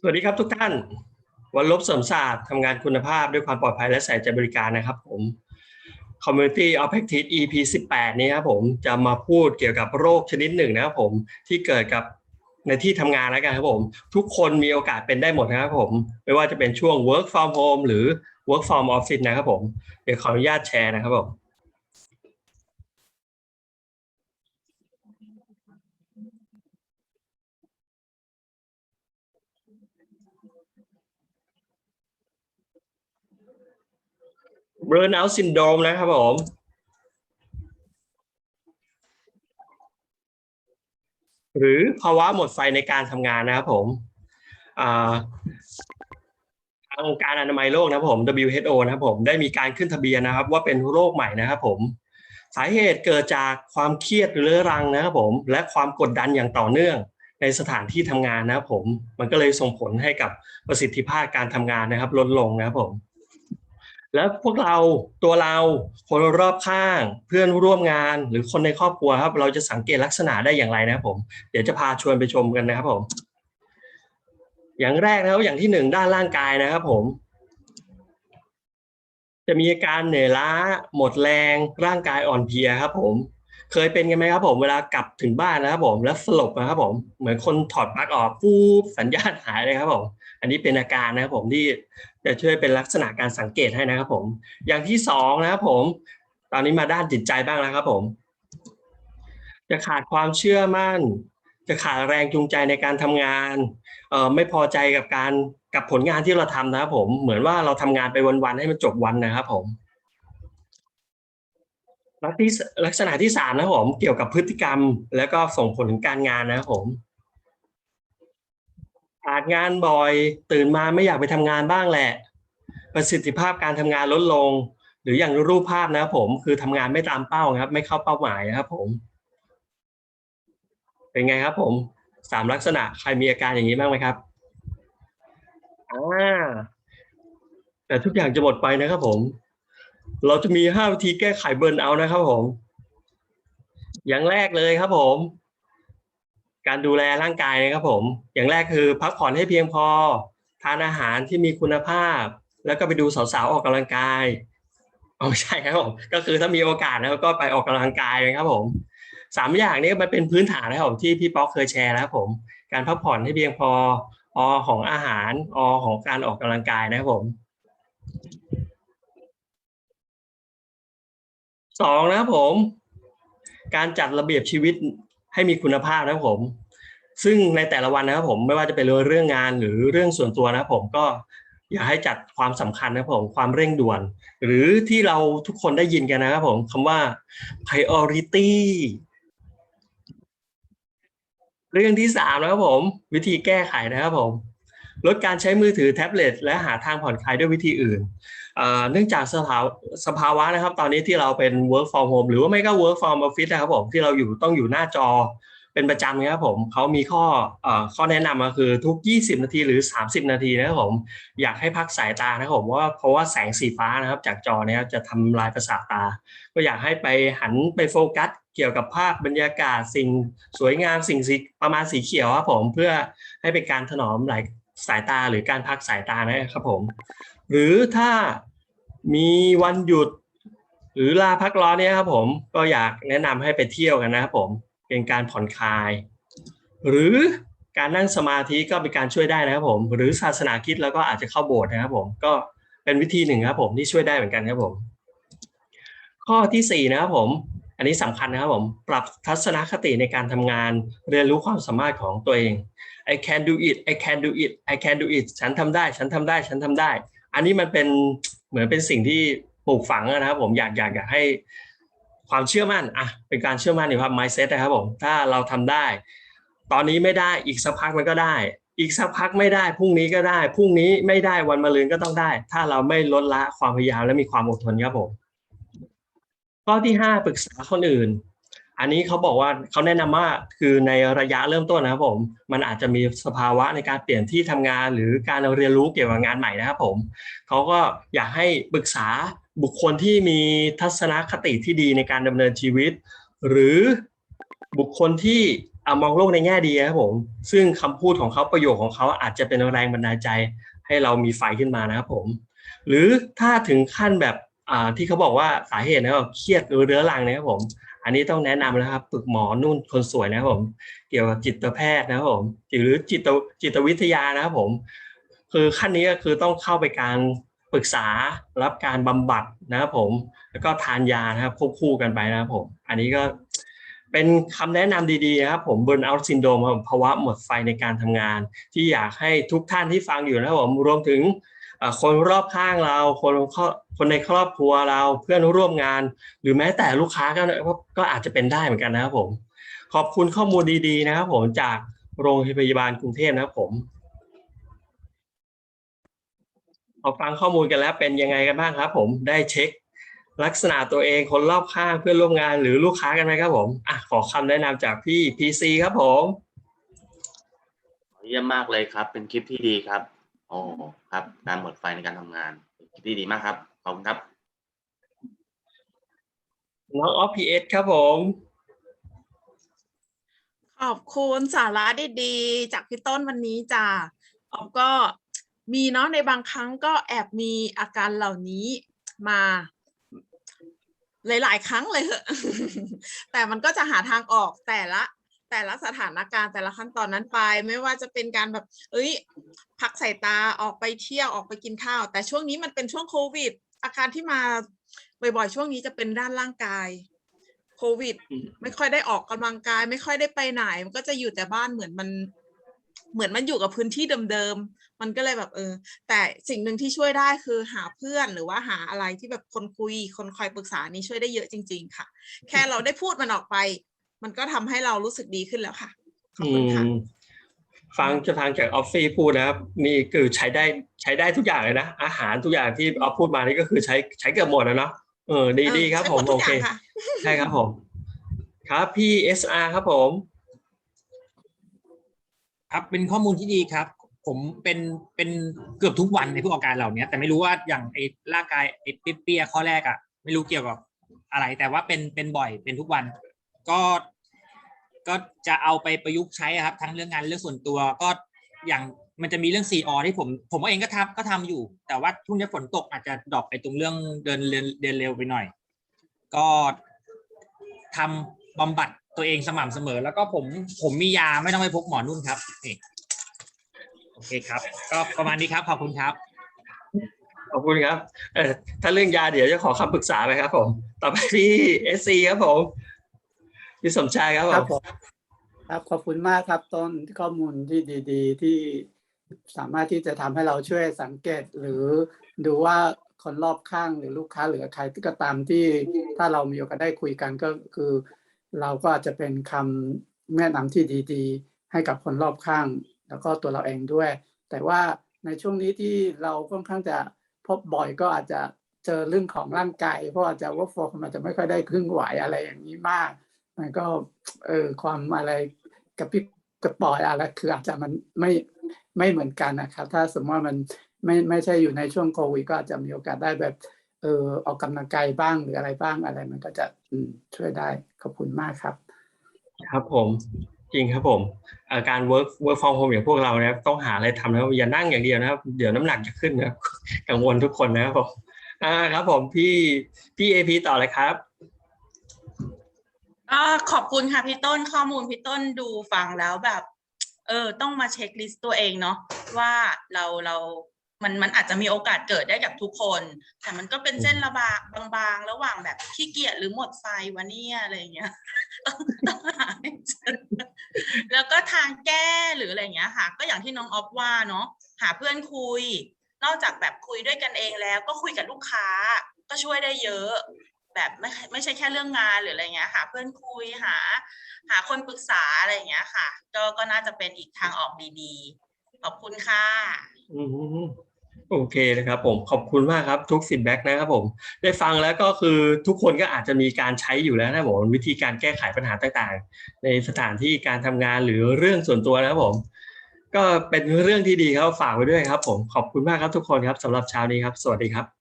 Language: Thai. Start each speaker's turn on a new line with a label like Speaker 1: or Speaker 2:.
Speaker 1: สวัสดีครับทุกท่าน วันลบเสริมศาสตร์ทำงานคุณภาพด้วยความปลอดภัยและใส่ใจบริการนะครับผม Community of Practice EP 18 นี้ครับผมจะมาพูดเกี่ยวกับโรคชนิดหนึ่งนะครับผมที่เกิดกับในที่ทำงานแล้วกันครับผม ทุกคนมีโอกาสเป็นได้หมดนะครับผม ไม่ว่าจะเป็นช่วง work from home หรือ work from office นะครับผม เดี๋ยวขออนุญาตแชร์นะครับผม burnout syndrome นะครับผมหรือภาวะหมดไฟในการทำงานนะครับผมทางองค์การอนามัยโลกนะครับผม WHO นะครับผมได้มีการขึ้นทะเบียนนะครับ ว่าเป็นโรคใหม่นะครับผม สาเหตุเกิดจากความเครียดเรื้อรังนะครับผม และความกดดันอย่างต่อเนื่องในสถานที่ทำงานนะครับผม มันก็เลยส่งผลให้กับประสิทธิภาพการทำงานนะครับ ลดลงนะครับผม แล้วพวกเราตัวเราคนรอบข้าง เพื่อนร่วมงานหรือคนในครอบครัวครับ เราจะสังเกตลักษณะได้อย่างไรนะครับผม เดี๋ยวจะพาชวนไปชมกันนะครับผม อย่างแรกนะครับอย่างที่หนึ่งด้านร่างกายนะครับผม จะมีอาการเหนื่อยล้า หมดแรงร่างกายอ่อนเพลียครับผม เคยเป็นกันไหมครับผมเวลากลับถึงบ้านนะครับผมแล้วสลบนะครับผมเหมือนคนถอดปลั๊กออกปุ๊บสัญญาณหายเลยครับผมอันนี้เป็นอาการนะครับผมที่จะช่วยเป็นลักษณะการสังเกตให้นะครับผม อย่างที่สองนะครับผม ตอนนี้มาด้านจิตใจบ้างแล้วครับผม จะขาดความเชื่อมั่น จะขาดแรงจูงใจในการทำงานเอ่อไม่พอใจกับการกับผลงานที่เราทำนะครับผมเหมือนว่าเราทำงานไปวันๆให้มันจบวันนะครับผม ลักษณะที่ลักษณะที่สามนะครับผมเกี่ยวกับพฤติกรรม แล้วก็ส่งผลถึงการงานนะครับผมขาดงานบ่อยตื่นมาไม่อยากไปทำงานบ้างแหละ ประสิทธิภาพการทำงานลดลง หรืออย่างรูปภาพนะครับผมคือทำงานไม่ตามเป้าครับ ไม่เข้าเป้าหมายนะครับ ผม เป็นไงครับ ผมสามลักษณะใครมีอาการอย่างนี้บ้างไหมครับอ่าแต่ทุกอย่างจะหมดไปนะครับผม เราจะมีห้าวิธีแก้ไขเบิร์นเอาท์นะครับผม อย่างแรกเลยครับผม การดูแลร่างกายนะครับผม อย่างแรกคือพักผ่อนให้เพียงพอ ทานอาหารที่มีคุณภาพ แล้วก็ไปดูสาวๆออกกำลังกายเอาไม่ใช่ครับผม ก็คือถ้ามีโอกาสนะครับก็ไปออกกำลังกายนะครับผมสามอย่างนี้มันเป็นพื้นฐานนะครับผมที่พี่ป๊อกเคยแชร์แล้วครับผม การพักผ่อนให้เพียงพออของอาหารอของการออกกำลังกายนะครับผม สองนะครับผม การจัดระเบียบชีวิตให้มีคุณภาพนะครับผม ซึ่งในแต่ละวันนะครับผมไม่ว่าจะเป็นเรื่องงานหรือเรื่องส่วนตัวนะครับผมก็อย่าให้จัดความสำคัญนะครับผมความเร่งด่วน หรือที่เราทุกคนได้ยินกันนะครับผมคำว่า priority เรื่องที่สามนะครับผม วิธีแก้ไขนะครับผมลดการใช้มือถือแท็บเล็ตและหาทางผ่อนคลายด้วยวิธีอื่น เนื่องจากสภาวสภาวะนะครับ ตอนนี้ที่เราเป็น work from home หรือว่าไม่ก็ work from office นะครับผมที่เราอยู่ต้องอยู่หน้าจอเป็นประจำนะครับผมเขามีข้ออข้อแนะนำมาคือทุก 20 นาทีหรือ 30 นาทีนะครับผมอยากให้พักสายตานะครับผมว่าเพราะว่าแสงสีฟ้านะครับ จากจอเนี้จะทำลายประสาทตา ก็อยากให้ไปหันไปโฟกัสเกี่ยวกับภาพบรรยากาศสิ่งสวยงามสิ่งสีประมาณสีเขียวครับผมเพื่อให้เป็นการถนอมหลาย สายตาหรือการพักสายตานะครับผม หรือถ้ามีวันหยุด หรือลาพักร้อนเนี่ยครับผมก็อยากแนะนำให้ไปเที่ยวกันนะครับผมเป็นการผ่อนคลาย หรือการนั่งสมาธิก็เป็นการช่วยได้นะครับผม หรือศาสนาคิดแล้วก็อาจจะเข้าโบสถ์นะครับผมก็เป็นวิธีหนึ่งครับผมที่ช่วยได้เหมือนกันครับผม ข้อที่สี่นะครับผม อันนี้สำคัญนะครับผมปรับทัศนคติในการทำงาน เรียนรู้ความสามารถของตัวเอง I can do it I can do it I can do it ฉันทำได้ ฉันทำได้ ฉันทำได้ อันนี้มันเป็นเหมือนเป็นสิ่งที่ปลูกฝังนะครับผมอยากอยากอยากให้ความเชื่อมั่นอะเป็นการเชื่อมั่นในความ mindset นะครับผมถ้าเราทำได้ ตอนนี้ไม่ได้อีกสักพักมันก็ได้ อีกสักพักไม่ได้พรุ่งนี้ก็ได้พรุ่งนี้ไม่ได้วันมะรืนก็ต้องได้ ถ้าเราไม่ลดละความพยายามและมีความอดทนครับผม ข้อที่ห้าปรึกษาคนอื่น อันนี้เขาบอกว่าเขาแนะนำว่าคือในระยะเริ่มต้นนะครับผม มันอาจจะมีสภาวะในการเปลี่ยนที่ทำงาน หรือการเรียนรู้เกี่ยวกับงานใหม่นะครับผมเขาก็อยากให้ปรึกษาบุคคลที่มีทัศนคติที่ดีในการดำเนินชีวิต หรือบุคคลที่อมองโลกในแง่ดีนะครับผมซึ่งคำพูดของเขาประโยคของเขาอาจจะเป็นแรงบันดาลใจ ให้เรามีไฟขึ้นมานะครับผม หรือถ้าถึงขั้นแบบ ที่เขาบอกว่าสาเหตุนะครับเครียดหรือเรื้อรังนะครับผม อันนี้ต้องแนะนำนะครับปรึกหมอนุ่นคนสวยนะครับผม เกี่ยวกับจิตแพทย์นะครับผมหรือจิตจิตวิทยานะครับผม คือขั้นนี้ก็คือต้องเข้าไปการปรึกษารับการบำบัดนะครับผม แล้วก็ทานยานะครับควบคู่กันไปนะครับผม อันนี้ก็เป็นคำแนะนำดีๆนะครับผมเบิร์นเอาท์ซินโดมครับภาวะหมดไฟในการทำงาน ที่อยากให้ทุกท่านที่ฟังอยู่นะครับผมรวมถึง คนรอบข้างเราคนคนในครอบครัวเราเพื่อนร่วมงาน หรือแม้แต่ลูกค้าก็ก็อาจจะเป็นได้เหมือนกันนะครับผม ขอบคุณข้อมูลดีๆ นะครับผมจากโรงพยาบาลกรุงเทพนะครับผมพอฟังข้อมูลกันแล้วเป็นยังไงกันบ้างครับ ผมได้เช็ค ลักษณะตัวเองคนรอบข้างเพื่อนร่วมงานหรือลูกค้ากันไหมครับผมอะขอคำแนะนำจากพี่ PC ครับผม
Speaker 2: เยี่ยมมากเลยครับ เป็นคลิปที่ดีครับ โอ้ครับ การหมดไฟในการทำงานเป็นคลิปที่ดีมากครับ ขอบคุณครับ
Speaker 1: น้องออฟพีเอสครับผม
Speaker 3: ขอบคุณสาระดีๆ จากพี่ต้นวันนี้จ้ะออฟก็มีเนาะในบางครั้งก็แอบมีอาการเหล่านี้มา หลายๆ ครั้งเลยเหอะ แต่มันก็จะหาทางออกแต่ละ แต่ละสถานการณ์แต่ละขั้นตอนนั้นไป ไม่ว่าจะเป็นการแบบ เอ้ย พักสายตาออกไปเที่ยวออกไปกินข้าว แต่ช่วงนี้มันเป็นช่วงโควิด อาการที่มาบ่อยๆช่วงนี้จะเป็นด้านร่างกายโควิด ไม่ค่อยได้ออกกำลังกาย ไม่ค่อยได้ไปไหน มันก็จะอยู่แต่บ้านเหมือนมัน เหมือนมันอยู่กับพื้นที่เดิมๆมันก็เลยแบบเออ แต่สิ่งหนึ่งที่ช่วยได้คือหาเพื่อนหรือว่าหาอะไรที่แบบคนคุย คนคอยปรึกษานี่ช่วยได้เยอะจริง ๆ ค่ะ แค่เราได้พูดมันออกไป มันก็ทำให้เรารู้สึกดีขึ้นแล้วค่ะขอบ
Speaker 1: อื
Speaker 3: คุณค่ะ
Speaker 1: มฟังจะฟังจากออฟฟี่พูดนะครับนี่คือใช้ได้ใช้ได้ทุกอย่างเลยนะอาหารทุกอย่างที่ออฟพูดมานี่ก็คือใช้ใช้เกือบหมดแล้วเนาะเออดี
Speaker 3: เออ
Speaker 1: ดีครับ
Speaker 3: ใช้
Speaker 1: ผม
Speaker 3: หดทุ
Speaker 1: โอกเค
Speaker 3: ย่างค่ะ
Speaker 1: ใช่ครับผม ครับพี่ SR ครับผม
Speaker 4: ครับเป็นข้อมูลที่ดีครับ ผมเป็นเป็นเกือบทุกวันในพวกอาการเหล่านี้แต่ไม่รู้ว่าอย่างไอ้ร่างกายไอ้เปี้ยๆข้อแรกอะ่ะ ไม่รู้เกี่ยวกับอะไร แต่ว่าเป็นเป็นบ่อยเป็นทุกวัน ก็ก็จะเอาไปประยุกต์ใช้ครับ ทั้งเรื่องงานเรื่องส่วนตัวก็อย่างมันจะมีเรื่อง 4อที่ผม ผมเองก็ทำก็ทำอยู่ แต่ว่าช่วงนี้ฝนตกอาจจะดรอปไปตรงเรื่องเดินเดินเดินเร็วไปหน่อย ก็ทำบำบัดตัวเองสม่ำเสมอ แล้วก็ผมผมมียาไม่ต้องไปพกหมอนุ่นครับโอเคครับ ก็ประมาณนี้ครับขอบคุณครับ
Speaker 1: ขอบคุณครับเออถ้าเรื่องยาเดี๋ยวจะขอคำปรึกษาไปครับผม ต่อไปพี่ SC ครับผม พี่สมชายครับ
Speaker 5: ครับ
Speaker 1: ผ
Speaker 5: มครับขอบคุณมากครับต้นข้อมูลที่ดี ๆ ที่สามารถที่จะทำให้เราช่วยสังเกตหรือดูว่าคนรอบข้างหรือลูกค้าหรือใครก็ตามที่ถ้าเรามีโอกาสได้คุยกันก็คือ เราก็อาจจะเป็นคำแนะนำที่ดีๆ ให้กับคนรอบข้าง แล้วก็ตัวเราเองด้วย แต่ว่าในช่วงนี้ที่เราค่อนข้างจะพบบ่อยก็อาจจะเจอเรื่องของร่างกายเพราะอาจจะว่าฟมอาจจะไม่ค่อยได้ครึ่งไหวอะไรอย่างนี้มาก มันก็เออความอะไรกับพี่กับปอยอะไรคืออาจจะมันไม่ไม่เหมือนกันนะครับ ถ้าสมมติว่ามันไม่ไม่ใช่อยู่ในช่วงโควิดก็อาจจะมีโอกาสได้แบบเออออกกำลังกายบ้างหรืออะไรบ้างอะไร มันก็จะช่วยได้ขอบคุณมากครับ
Speaker 1: ครับผมจริงครับผมอ่อการ work work from home อย่างพวกเรานะครับต้องหาอะไรทำนะครับอย่านั่งอย่างเดียวนะครับ เดี๋ยวน้ำหนักจะขึ้นนะครับกังวลทุกคนนะครับผมอ่าครับผมพี่พี่เอพีต่อเลยครับ
Speaker 6: ก็ขอบคุณค่ะพี่ต้นข้อมูลพี่ต้นดูฟังแล้วแบบ เออ ต้องมาเช็คลิสต์ตัวเองเนาะว่าเราเรามันมันอาจจะมีโอกาสเกิดได้กับทุกคน แต่มันก็เป็นเส้นระบางบางๆ ระหว่างแบบขี้เกียจหรือหมดไฟวะเนี่ยอะไรเงี้ยต้องต้องหาให้เจอแล้วก็ทางแก้หรืออะไรเงี้ยค่ะ ก็อย่างที่น้องออฟว่าเนาะหาเพื่อนคุย นอกจากแบบคุยด้วยกันเองแล้ว ก็คุยกับลูกค้าก็ช่วยได้เยอะ แบบไม่ไม่ใช่แค่เรื่องงานหรืออะไรเงี้ยหาเพื่อนคุยหา หาคนปรึกษาอะไรเงี้ยค่ะ ก็ก็น่าจะเป็นอีกทางออกดีๆ ขอบคุณค่ะ
Speaker 1: อืมโอเคนะครับผมขอบคุณมากครับทุกฟีดแบ็กนะครับผมได้ฟังแล้วก็คือทุกคนก็อาจจะมีการใช้อยู่แล้วนะบผมวิธีการแก้ไขปัญหาต่างๆ ในสถานที่การทำงานหรือเรื่องส่วนตัวนะครับผม ก็เป็นเรื่องที่ดีครับฝากไว้ด้วยครับ ผมขอบคุณมากครับทุกคนครับสำหรับเช้านี้ครับ สวัสดีครับ